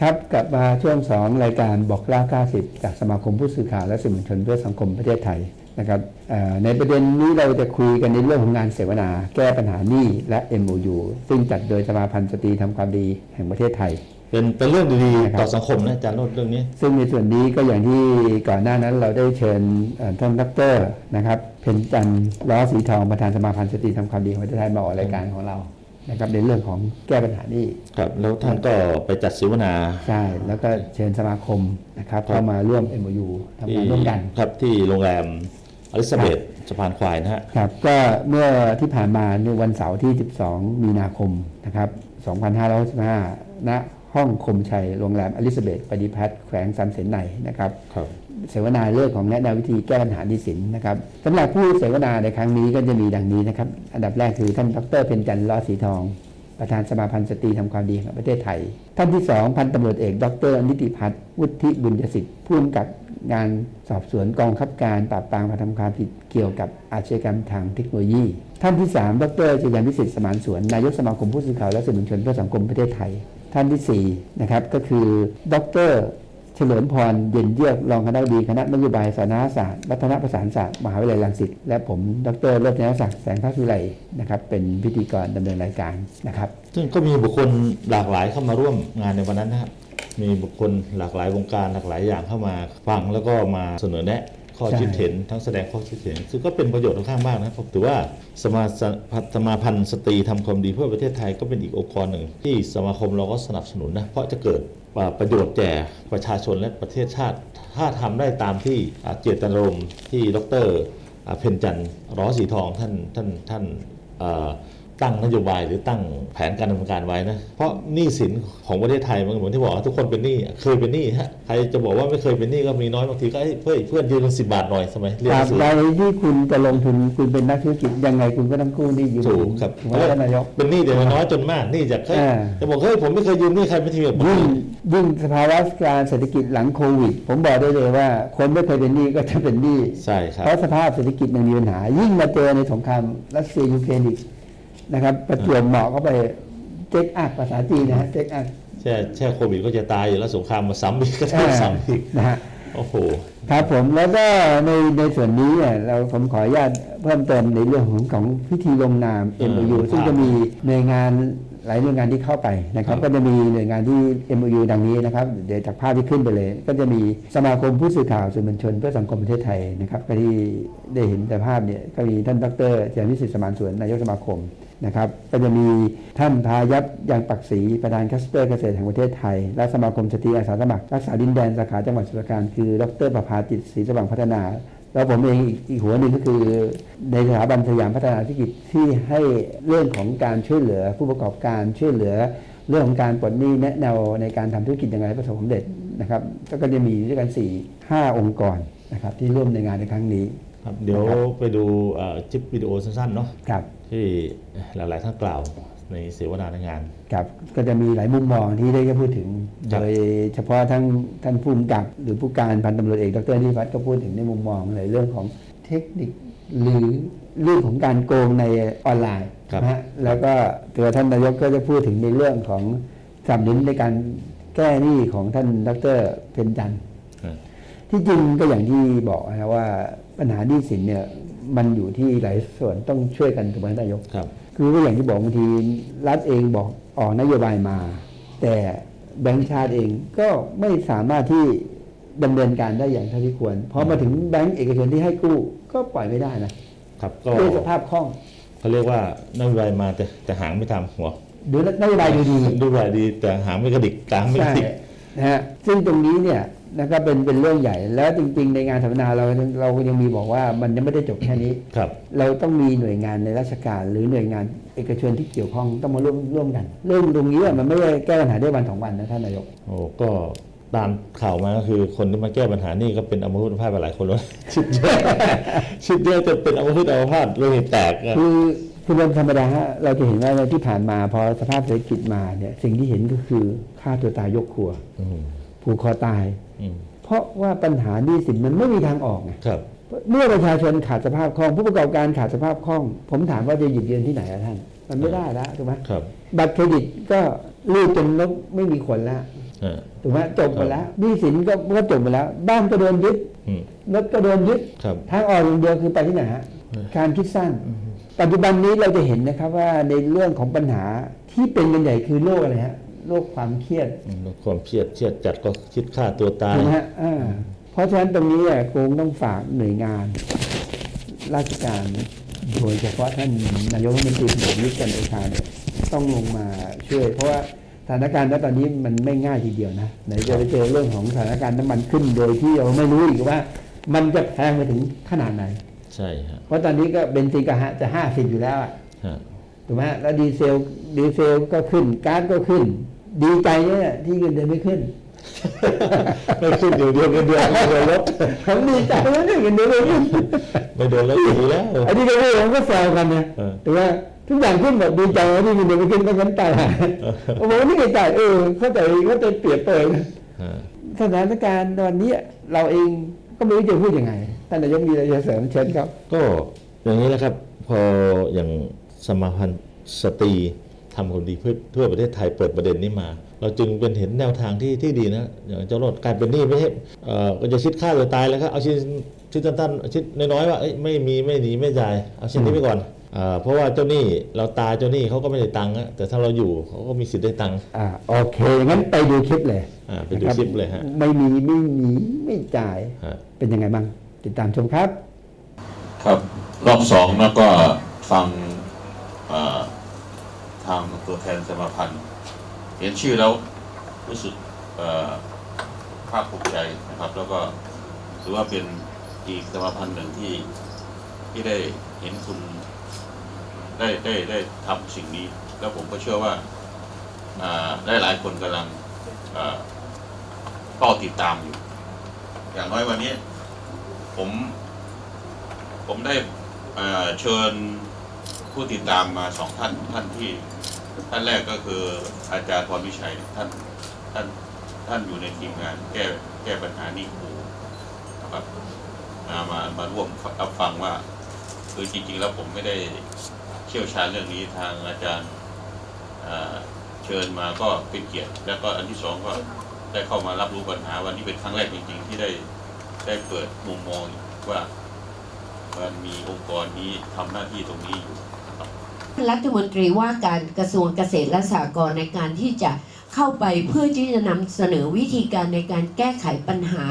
ครับกลับมาช่วง 2 รายการบอกล่า 90 จากสมาคมผู้สื่อข่าวและสื่อมวลชนเพื่อสังคมประเทศไทยนะครับเอ่อในประเด็นนี้เราจะคุยกันในเรื่องของงานเสวนา แก้ปัญหาหนี้และ MOU ซึ่งจัดโดยสมาพันธ์สตรีทำความดีแห่งประเทศไทย เป็นเป็นเรื่องดีนะครับๆต่อสังคมนะอาจารย์โนดเรื่องนี้ ซึ่งในส่วนนี้ก็อย่างที่ก่อนหน้านั้นเราได้เชิญเอ่อท่านดรนะครับ เพ็ญจันทร์ล้อสีทองประธานสมาพันธ์สตรีทำความดีแห่งประเทศไทยมาออกรายการของเรา นะครับในเรื่องของแก้ปัญหาหนี้ครับแล้วท่านก็ไปจัดเสวนา ใช่แล้วก็เชิญสมาคมนะครับครับเข้ามาร่วม MOU ทำที่งานร่วมกันครับที่โรงแรมอลิซาเบธสะพานควายนะฮะครับก็เมื่อที่ผ่านมาในวันเสาร์ที่ 12 มีนาคมนะครับ 2565ณห้องคมชัยโรงแรมอลิซาเบธปฏิพัฒน์แขวงสันเสนในนะครับครับ เสวนาเรื่องของแนะแนววิธีแก้ปัญหาหนี้สินนะครับสำหรับผู้เสวนาในครั้งนี้ก็จะมีดังนี้นะครับ อันดับแรกคือท่านดรเพ็ญจันทร์ล้อสีทอง ประธานสมาพันธ์สตรีทำความดีแห่งประเทศไทย ท่านที่สองพันตำรวจเอก ดร นิติพัฒน์วุฒิบุญยสิทธิ์ผู้กำกับงานสอบสวนกองคับการปราบปรามการทำความผิดเกี่ยวกับอาชญากรรมทางเทคโนโลยี ท่านที่สามดรชยันวิสิทธิ์สมานสวน นายกสมาคมผู้สื่อข่าวและสื่อมวลชนเพื่อสังคมประเทศไทย ท่านที่สี่นะครับก็คือ ดร เฉลิมพรเย็นเยือกรองคณะบดีคณะนโยบายสาธารณศาสตร์วัฒนประสานศาสตร์มหาวิทยาลัยรังสิตและผม ดรเลิศนศักดิ์แสงทัศวิไลนะครับเป็นพิธีกรดำเนินรายการนะครับ ซึ่งก็มีบุคคลหลากหลายเข้ามาร่วมงานในวันนั้นนะครับมีบุคคลหลากหลายวงการหลากหลายอย่างเข้ามาฟังแล้วก็มาเสนอแนะ ข้อช่คิดเห็นทั้งแสดงข้อคิดเห็นซึ่งก็เป็นประโยชน์ค่อนข้างมากนะครับผมถือว่าสมาสสมาพันธ์สตรีทำความดีเพื่อประเทศไทยก็เป็นอีกองค์กรหนึ่ง ที่สมาคมเราก็สนับสนุนนะเพราะจะเกิดประโยชน์แก่ประชาชนและประเทศชาติ ถ้าทำได้ตามที่เจตนารมณ์ที่ดรเพ็ญจันทร์ร้อสีทองท่านท่านท่าน ตั้งนโยบายหรือตั้งแผนการดำเนินการไว้นะ เพราะหนี้สินของประเทศไทยมันเหมือนที่บอกว่าทุกคนเป็นหนี้เคยเป็นหนี้ฮะใครจะบอกว่าไม่เคยเป็นหนี้ก็มีน้อยบางทีก็เอ้ยเพื่อนเพื่อนยืมเงินสิบาทหน่อยสมัยเรียนตหรานับงสือ ใดที่คุณจะลงทุนคุณเป็นนักธุรกิจยังไงคุณก็ต้องกู้หนี้ยืมถูกครับถูกไหมท่านนายก เป็นหนี้เดี๋ยวน้อยจนมากหนี้จากเฮ้ยอ่า จะบอกเฮ้ยผมไม่เคยยืมหนี้ใครไม่ทีแบบยิ่งยิ่งสภาวะการเศรษฐกิจหลังโควิด ผมบอกได้เลยว่า คนไม่เคยเป็นหนี้ก็จะเป็นหนี้ ใช่ครับ เพราะสภาพเศรษฐกิจมันมีปัญหา ยิ่งมาเจอในสงครามรัสเซียยูเครนอีก นะครับประจวบเหมาะเข้าไปเจ๊กอักภาษาจีนนะฮะเจ๊กอักแช่แช่โควิดก็จะตายอยู่แล้วสงครามมาซ้ำอีกก็ต้องซ้ำอีกนะฮะโอ้โหครับผมแล้วก็ในในส่วนนี้เนี่ยเราผมขออนุญาตเพิ่มเติมในเรื่องของของพิธีลงนามเออ MOU ซึ่งจะมีหน่วยงานหลายหน่วยงานที่เข้าไปนะครับครับ ก็จะมีหน่วยงานที่ MOU ดังนี้นะครับเดี๋ยวจากภาพที่ขึ้นไปเลย ก็จะมีสมาคมผู้สื่อข่าวสื่อมวลชนเพื่อสังคมประเทศไทยนะครับก็ที่ได้เห็นแต่ภาพเนี่ยก็มีท่านดรเจริญวิสิทธิ์สมานสวนนายกสมาคม นะครับก็จะมีท่านพายัพยังปักศรีประธานคัสเตอร์เกษตรแห่งประเทศไทย และสมาคมสตรีอาสาสมัครรักษาดินแดนสาขาจังหวัดสมุทรปราการคือ ดรประภาจิตศรีสว่างพัฒนา แล้วผมเองอีกอีกหัวหนึ่งก็คือ ในสถาบันสยามพัฒนาธุรกิจที่ให้เรื่องของการช่วยเหลือผู้ประกอบการช่วยเหลือเรื่องของการปลดหนี้แนะแนวในการทำธุรกิจยังไงให้ประสบความสำเร็จนะครับก็ก็จะมีด้วยกัน4ี่ห้าองค์กรนะครับที่ร่วมในงานในครั้งนี้ ครับเดี๋ยวไปดูเอ่อคลิปวิดีโอสั้นๆเนาะครับ ที่หลาย ๆ ท่านกล่าวในเสวนาในงาน ครับก็จะมีหลายมุมมองที่ได้ก็พูดถึง ครัโดบยเฉพาะทั้งท่านผู้กำกับ หรือผู้การพันตำรวจเอกดรนิพัฒน์ก็พูดถึงในมุมมองในเรื่องของเทคนิคหรือเรื่องของการโกงในออนไลน์ครับ นะฮะแล้วก็ตัวท่านนายกก็จะพูดถึงในเรื่องของสนับสนุนในการแก้หนี้ของท่านดรเพ็ญจันทร์ อืม ที่จริงก็อย่างที่บอกนะว่าปัญหาหนี้สินเนี่ย มันอยู่ที่หลายส่วนต้องช่วยกันถูกไหมท่านนายกครับ คือก็อย่างที่บอกบางทีรัฐเองบอกออกนโยบายมา แต่แบงก์ชาติเองก็ไม่สามารถที่ดำเนินการได้อย่างเท่าที่ควรพอมาถึงแบงก์เอกชนที่ให้กู้ก็ปล่อยไม่ได้นะครับก็ด้วยสภาพคล่องเขาเรียกว่านโยบายมาแต่แต่หางไม่ตามหัวหรือนโยบายดูดีนโยบายดีแต่หางไม่กระดิกตามไม่กใช่ระดิกนะฮะซึ่งตรงนี้เนี่ย นะครับเป็นเป็นเรื่องใหญ่ แล้วจริง ๆ ในงานสัมมนาเราเราก็ยังมีบอกว่ามันยังไม่ได้จบแค่นี้ครับ เราต้องมีหน่วยงานในราชการ หรือหน่วยงานเอกชนที่เกี่ยวข้องต้องมาร่วมร่วมกัน เรื่องตรงนี้อะมันไม่ได้แก้ปัญหาได้วันสองวันนะท่านนายกโอ้ก็ตามข่าวมาก็คือคนที่มาแก้ปัญหานี่ก็เป็นอัมพฤกษ์อัมพาตไปหลายคนแล้วชิดเยอะชิดเยอะจะเป็นอัมพฤกษ์อัมพาตโลหิตแตกอะคือคือเป็นธรรมดาฮะเราจะเห็นว่าที่ผ่านมาพอสภาพเศรษฐกิจมาเนี่ยสิ่งที่เห็นก็คือฆ่าตัวตายยกครัวอืมผูกคอตายอืม เพราะว่าปัญหาหนี้สินมันไม่มีทางออกไงครับเมื่อประชาชนขาดสภาพคล่อง ผู้ประกอบการขาดสภาพคล่อง ผมถามว่าจะหยิบยืนที่ไหนอะท่าน มันไม่ได้แล้วถูกไหมครับบัตรเครดิตก็รูดจนแล้วไม่มีขนแล้วฮะถูกไหมจบไปแล้วหนี้สินก็ก็จบไปแล้ว บ้านก็โดนยึดอืมรถก็โดนยึดครับทางออกอย่างเดียวคือไปที่ไหนฮะการคิดสั้น ปัจจุบันนี้เราจะเห็นนะครับว่าในเรื่องของปัญหาที่เป็นกันใหญ่คือโรคอะไรฮะ โรคความเครียดอืมความเครียดเครียดจัดก็คิดฆ่าตัวตายถูกไหมฮะอ่าเพราะฉะนั้นตรงนี้อะคงต้องฝากหน่วยงาน ราชการโดยเฉพาะท่านนายกรัฐมนตรีพลเอกประยุทธ์จันทร์โอชาเนี่ยต้องลงมาช่วย เพราะว่าสถานการณ์ณตอนนี้มันไม่ง่ายทีเดียวนะไหนจะไปเจอเรื่องของสถานการณ์น้ำมันขึ้นโดยที่เราไม่รู้อีกว่า มันจะแพงไปถึงขนาดไหน ใช่ฮะเพราะตอนนี้ก็เบนซินก็ฮะจะห้าสิบอยู่แล้วอะฮะถูกไหมฮะแล้วดีเซลดีเซลก็ขึ้นก๊าซก็ขึ้น ดีใจเนี่ยที่เงินเดือนไม่ขึ้น ไม่ขึ้นเดี๋ยวเดียวเงินเดือนไม่โดนลดผมดีใจนะเนี่ยเงินเดือนไม่ขึ้นไม่โดนลดดีแล้วอันนี้ก็พูดผมก็แซวกันนะเออแต่ว่าทุกอย่างขึ้นหมดดีใจว่าที่เงินเดือนไม่ขึ้นก็งั้นตายหาผมว่านี่ก็ใจเออเข้าใจเข้าใจเปรียบเปรยนะฮะสถานการณ์ตอนนี้เราเองก็ไม่รู้จะพูดยังไงท่านนายกมีอะไรจะเสริมเชิญครับ ก็อย่างนี้แหละครับ พออย่างสมาพันธ์สตรี ทำความดีเพื่อเพื่อประเทศไทยเปิดประเด็นนี้มา เราจึงเป็นเห็นแนวทางที่ที่ดีนะอย่างเจ้ารถกลายเป็นหนี้ไม่ใช่เอ่อก็จะชิดค่าตัวตายแล้วครับเอาชิ้นชิ้นสั้นๆชิ้นน้อยๆว่าเอ้ยไม่มีไม่หนีไม่จ่ายเอาชิ้นนี้ไปก่อนเอ่อเพราะว่าเจ้าหนี้เราตายเจ้าหนี้เขาก็ไม่ได้ตังค์อะแต่ถ้าเราอยู่เขาก็มีสิทธิ์ได้ตังค์อ่าโอเค งั้นไปดูคลิปเลยอ่าไปดูคลิปเลยฮะ ไม่มีไม่มีไม่จ่าย ฮะ เป็นยังไงบ้าง ติดตามชมครับ ครับ รอบสองแล้วก็ฟังเอ่อ ทางตัวแทนสมาพันธ์ เห็นชื่อแล้วรู้สึกภาคภูมิใจนะครับ แล้วก็ถือว่าเป็นอีกสมาพันธ์หนึ่งที่ที่ได้เห็นคุณได้ได้ได้ทำสิ่งนี้ แล้วผมก็เชื่อว่าได้หลายคนกำลังเอ่อเฝ้าติดตามอยู่ อย่างน้อยวันนี้ ผม ผมได้เชิญ ผู้ติดตามมาสองท่านท่านที่ ท่านแรกก็คืออาจารย์พรวิชัยท่านท่านท่านอยู่ในทีมงานแก้แก้ปัญหานี้ครูนะครับมามามาร่วมรับฟังว่าคือจริงๆแล้วผมไม่ได้เชี่ยวชาญเรื่องนี้ทางอาจารย์เชิญมาก็เป็นเกียรติ แล้วก็อันที่สองก็ได้เข้ามารับรู้ปัญหาวันนี้เป็นครั้งแรกจริงๆที่ได้ได้เปิดมุมมองว่ามันมีองค์กรนี้ทำหน้าที่ตรงนี้อยู่ รัฐมนตรีว่าการกระทรวงเกษตรและสหกรณ์ในการที่จะเข้าไปเพื่อที่จะนำเสนอวิธีการในการแก้ไขปัญหา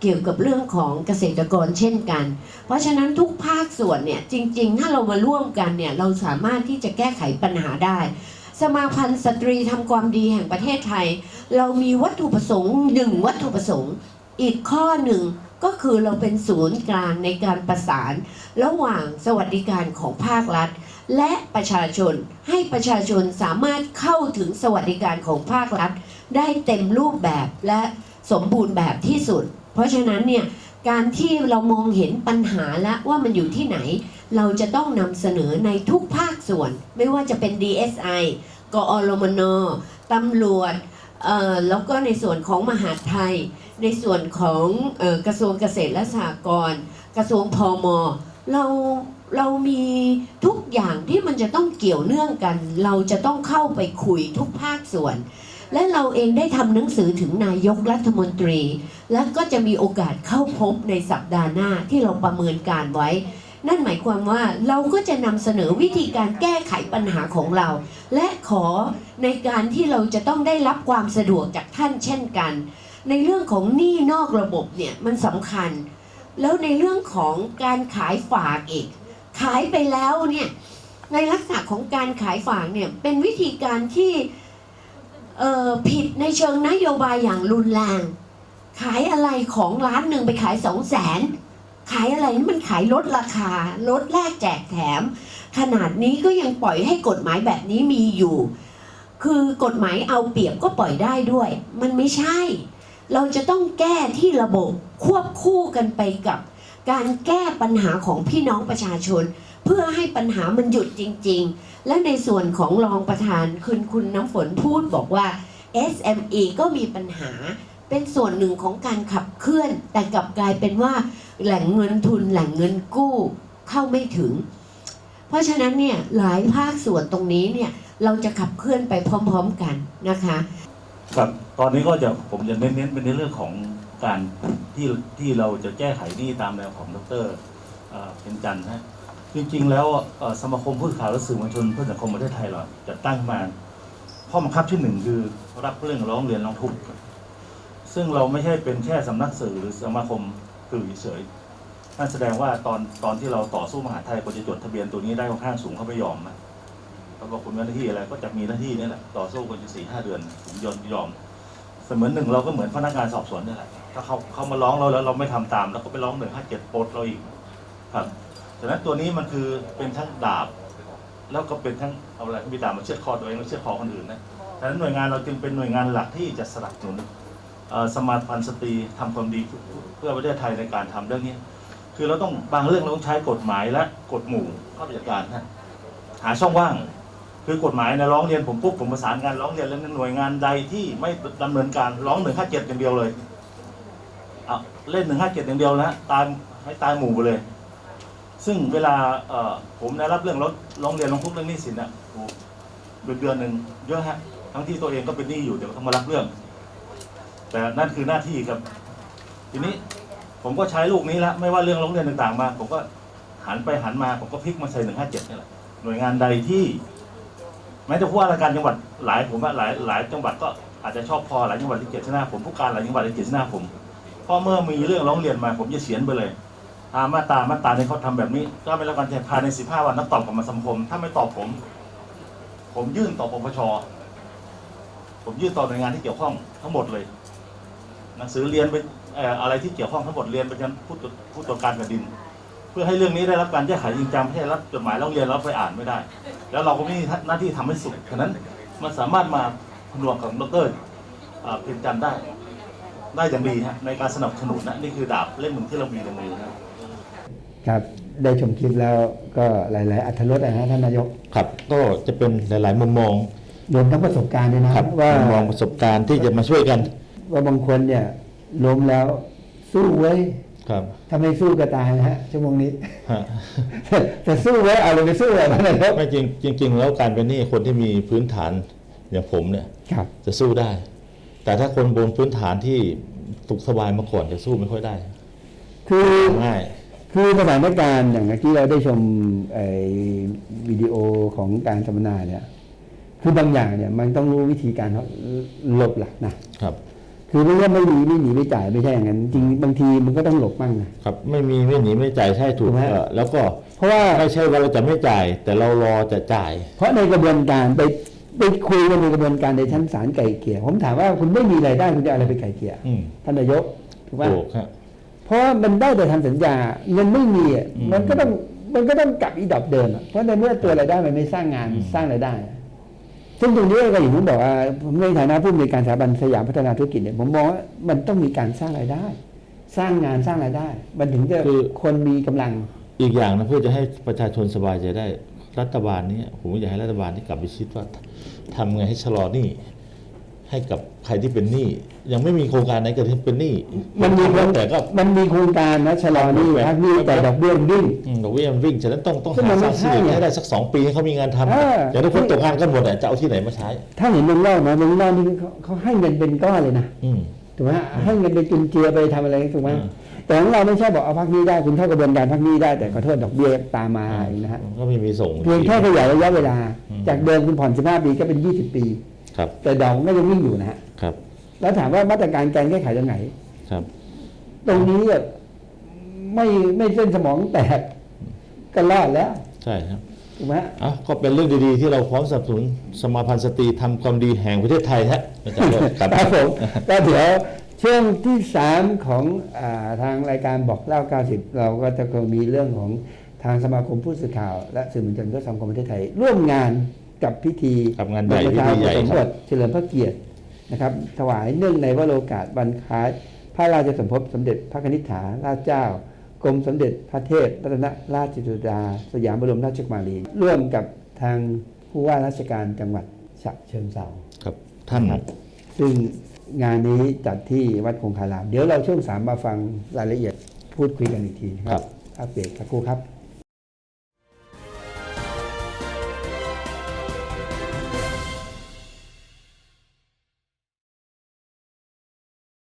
เกี่ยวกับเรื่องของเกษตรกรเช่นกัน เพราะฉะนั้นทุกภาคส่วนเนี่ยจริง ๆ ถ้าเรามาร่วมกันเนี่ยเราสามารถที่จะแก้ไขปัญหาได้ สมาพันธ์สตรีทำความดีแห่งประเทศไทย เรามีวัตถุประสงค์หนึ่งวัตถุประสงค์ อีกข้อหนึ่งก็คือเราเป็นศูนย์กลางในการประสาน ระหว่างสวัสดิการของภาครัฐ และประชาชนให้ประชาชนสามารถเข้าถึงสวัสดิการของภาครัฐ ได้เต็มรูปแบบและสมบูรณ์แบบที่สุด เพราะฉะนั้นเนี่ยการที่เรามองเห็นปัญหาแล้วว่ามันอยู่ที่ไหน เราจะต้องนำเสนอในทุกภาคส่วน ไม่ว่าจะเป็น DSI กอรมนตำรวจแล้วก็ในส่วนของมหาไทย ในส่วนของออกระทรวงเกษตรและสหกรณ์ กระทรวงพมเรา เรามีทุกอย่างที่มันจะต้องเกี่ยวเนื่องกัน เราจะต้องเข้าไปคุยทุกภาคส่วน และเราเองได้ทำหนังสือถึงนายกรัฐมนตรี และก็จะมีโอกาสเข้าพบในสัปดาห์หน้าที่เราประเมินการไว้ นั่นหมายความว่าเราก็จะนำเสนอวิธีการแก้ไขปัญหาของเรา และขอในการที่เราจะต้องได้รับความสะดวกจากท่านเช่นกัน ในเรื่องของหนี้นอกระบบเนี่ยมันสำคัญ แล้วในเรื่องของการขายฝากอีก ขายไปแล้วเนี่ยในลักษณะของการขายฝากเนี่ยเป็นวิธีการที่ผิดในเชิงนโยบายอย่างรุนแรงขายอะไรของร้านหนึ่งไปขายสองแสนขายอะไรนี่มันขายลดราคาลดแลกแจกแถม ขนาดนี้ก็ยังปล่อยให้กฎหมายแบบนี้มีอยู่ คือกฎหมายเอาเปรียบก็ปล่อยได้ด้วย มันไม่ใช่ เราจะต้องแก้ที่ระบบควบคู่กันไปกับ การแก้ปัญหาของพี่น้องประชาชน เพื่อให้ปัญหามันหยุดจริง ๆ และในส่วนของรองประธานคุณคุณน้ำฝนพูดบอกว่า SME ก็มีปัญหาเป็นส่วนหนึ่งของการขับเคลื่อน แต่กลับกลายเป็นว่าแหล่งเงินทุนแหล่งเงินกู้เข้าไม่ถึง เพราะฉะนั้นเนี่ยหลายภาคส่วนตรงนี้เนี่ยเราจะขับเคลื่อนไปพร้อม ๆกันนะคะ ครับตอนนี้ก็จะผมจะเน้นๆเป็นในเรื่องของ การที่ที่เราจะแก้ไขนี้ตามแนวของดรเอ่อเพ็ญจันทร์นะจริงๆ แล้วสมาคมผู้ข่าวและสื่อมวลชนเพื่อสังคมประเทศไทยเราจะตั้งมาข้อบังคับที่หนึ่งคือรับเรื่องร้องเรียนร้องทุกข์ซึ่งเราไม่ใช่เป็นแค่สำนักสื่อหรือสมาคมสื่อเฉยๆนั่นแสดงว่าตอนตอนที่เราต่อสู้มหาไทยกว่าจะจดทะเบียนตัวนี้ได้ค่อนข้างสูงเขาไม่ยอมนะเขาบอกคุณมีหน้าที่อะไรก็จะมีหน้าที่นี่แหละต่อสู้กันอยู่สี่ห้าเดือนผมยอมยอมเสมือนหนึ่งเราก็เหมือนพนักงานสอบสวนนี่แหละ ถ้าเขาเขามาร้องเราแล้วเราไม่ทำตาม แล้วก็ไปร้องหนึ่งห้าเจ็ดปลดเราอีกครับฉะนั้นตัวนี้มันคือเป็นทั้งดาบ แล้วก็เป็นทั้งเอาอะไรมีดาบมาเชือดคอตัวเองแล้วเชือดคอคนอื่นนะฉะนั้นหน่วยงานเราจึงเป็นหน่วยงานหลักที่จะสนับสนุนสมาพันธ์สตรีทำความดีเพื่อประเทศไทยในการทำเรื่องนี้ คือเราต้องบางเรื่องเราต้องใช้กฎหมายและกฎหมู่ข้าไปจัดการนะหาช่องว่าง คือกฎหมายในะร้องเรียนผมปุ๊บผมประสานงานร้องเรียนแล้วหน่วยงานใดที่ไม่ดำเนินการร้องหนึ่งห้าเจ็ดอย่างเดียวเลย เอาเล่นหนึ่งห้าเจ็ดอย่างเดียวนะตายให้ตายหมู่ไปเลย ซึ่งเวลาเอ่อผมได้รับเรื่องร้องร้องเรียนร้องทุกข์เรื่องหนี้สินอะโอ้เดือนเดือนหนึ่งเยอะฮะทั้งที่ตัวเองก็เป็นหนี้อยู่เดี๋ยวต้องมารับเรื่อง แต่นั่นคือหน้าที่ครับ ทีนี้ผมก็ใช้ลูกนี้ละไม่ว่าเรื่องร้องเรียนต่างๆมา ผมก็หันไปหันมาผมก็พลิกมาใส่หนึ่งห้าเจ็ดนี่แหละหน่วยงานใดที่แม้แต่ผู้ว่าราชการจังหวัดหลายผมว่าหลายหลายจังหวัดก็อาจจะชอบพอหลายจังหวัดที่เกียดชนะผมผู้การหลายจังหวัดที่เกียดชนะผม เพราะเมื่อมีเรื่องร้องเรียนมาผมจะเขียนไปเลยตามมาตามาตาในเขาทำแบบนี้ ก็ไม่รับการแจ้งภายใน 15 วันนัดตอบกลับมาสังคม ถ้าไม่ตอบผม ผมยื่นต่อปปชผมยื่นต่อหน่วยงานที่เกี่ยวข้องทั้งหมดเลย หนังสือเรียนไปอะไรที่เกี่ยวข้องทั้งหมดเรียนไปยังผู้ตรวจผู้ตรวจการแผ่นดิน เพื่อให้เรื่องนี้ได้รับการแก้ไขจริงจังไม่ให้รับจดหมายร้องเรียนแล้วไปอ่านไม่ได้ แล้วเราก็มีหน้าที่ทำให้สุดฉะนั้นมันสามารถมาผนวกกับดรเพ็ญจันทร์ได้ ได้อย่างดีฮะในการสนับสนุนนะนี่คือดาบเล่มหนึ่งที่เรามีในมือนะครับครับได้ชมคลิปแล้วก็หลาย ๆ อัธรสนะฮะท่านนายก ครับก็จะเป็นหลาย ๆ มุมมองรวมทั้งประสบการณ์ด้วยนะครับว่ามุมมองประสบการณ์ที่จะมาช่วยกัน ว่าบางคนเนี่ยล้มแล้วสู้ไว้ยครับถ้าไม่สู้ก็ตายนะฮะชั่วโมงนี้ฮะแต่สู้ไว้เอาเลยไปสู้เลยท่านนายกไม่จริงจริง ๆ แล้วการเป็นหนี้คนที่มีพื้นฐานอย่างผมเนี่ยครับจะสู้ได้ แต่ถ้าคนบนพื้นฐานที่สุขสบายมาก่อนจะสู้ไม่ค่อยได้ คือง่ายคือสถานการณ์อย่างที่เราได้ชมไอ้วิดีโอของการสัมมนาเนี่ย คือบางอย่างเนี่ยมันต้องรู้วิธีการหลบหลักนะครับ คือไม่ใช่ไม่มีไม่หนีไม่จ่ายไม่ใช่อย่างนั้น จริงบางทีมันก็ต้องหลบบ้างนะครับ ไม่มีไม่หนีไม่จ่ายใช่ถูกถูกไหมเอ่อแล้วก็ เพราะว่าไม่ใช่ว่าเราจะไม่จ่าย แต่เรารอจะจ่าย เพราะในกระบวนการไป ไปคุยกันในกระบวนการในชั้นศาลไก่เกลี่ยผมถามว่าคุณไม่มีรายได้คุณจะเอาอะไรไปไก่เกลี่ยอืมท่านนายกถูกไหมถูกครับ เพราะว่ามันได้แต่ทำสัญญาเงินไม่มีอะอืม มันก็ต้องมันก็ต้องกลับอีดอกเดิมอะเพราะในเมื่อตัวรายได้มันไม่สร้างงานอืมสร้างรายได้อะซึ่งตรงนี้ก็อย่างที่ผมบอกว่าผมในฐานะผู้อำนวยการสถาบันสยามพัฒนาธุรกิจเนี่ยผมมองว่ามันต้องมีการสร้างรายได้ สร้างงานสร้างรายได้ มันถึงจะคนมีกำลัง อีกอย่างนะเพื่อจะให้ประชาชนสบายใจได้ รัฐบาลเนี้ผมอยากให้รัฐบาลที่กลับไปคิดว่าทำไงให้ชะลอหนี้ให้กับใครที่เป็นหนี้ยังไม่มีโครงการไหนเกิดที่เป็นหนี้มันมีโครงแต่ก็มันมีโครงการนะชะลอหนี้พักหนี้แต่ดอกเบี้ยมันวิ่งอืมดอกเบี้ยมันวิ่งฉะนั้นต้องต้องซึ่งหามันสไม่ร้างใช่สิ่งไงให้ได้สักสองปีให้เขามีงานทำเออเดี๋ยวถ้าคนตกงานกันหมดอะจะเอาที่ไหนมาใช้ ถ้าเห็นเมืองนอกนะเมืองนอกนี่เขาเขาให้เงินเป็นก้อนเลยนะอืมถูกไหมให้เงินไปจุนเจือไปทำอะไรถูกไหมอืม แต่ของเราไม่ใช่บอกเอาพักหนี้ได้คุณเข้ากระบวนการพักหนี้ได้แต่ขอโทษดอกเบี้ยตามมาอีกนะฮะก็ไม่มีส่งเพียงแค่ขยายระยะเวลาอืมจากเดิมคุณผ่อน 15 ปีก็เป็น 20 ปี ครับ แต่ดอกก็ยังวิ่งอยู่นะฮะครับ แล้วถามว่ามาตรการการแก้ไขตรงไหนครับ ตรงนี้อะไม่ไม่เส้นสมองแตกก็รอดแล้ว ใช่ครับถูกไหมฮะอะก็เป็นเรื่องดีๆ ที่เราพร้อมสนับสนุนสมาพันธ์สตรีทำความดีแห่งประเทศไทยฮะอาจารย์โรจน์ครับครับผมก็เดี๋ยว ช่วงที่3ของอาทางรายการบอกเล่า 90 เราก็จะคงมีเรื่องของทางสมาคมผู้สื่อข่าว และสื่อมวลชนเพื่อสังคมประเทศไทย ร่วมงานกับพิธีครับงานใหญ่บรมราชาพิธีใหญ่สมครับบทเฉลิมพระเกียรตินะครับ ถวายเนื่องในวโรกาสบรรคายพระราชสมภพสมเด็จพระนิษฐาราชเจ้ากรมสมเด็จพระเทพรัตนราชสุดา สยามบรมราชกุมารีร่วมกับทางผู้ว่าราชการจังหวัดฉะเชิงเทราครับ ท่านครับซึ่ง งานนี้จัดที่วัดคงคาราม เดี๋ยวเราช่วงสามมาฟังรายละเอียดพูดคุยกันอีกทีนะคครัรับบพักเบรกสักครู่ครับ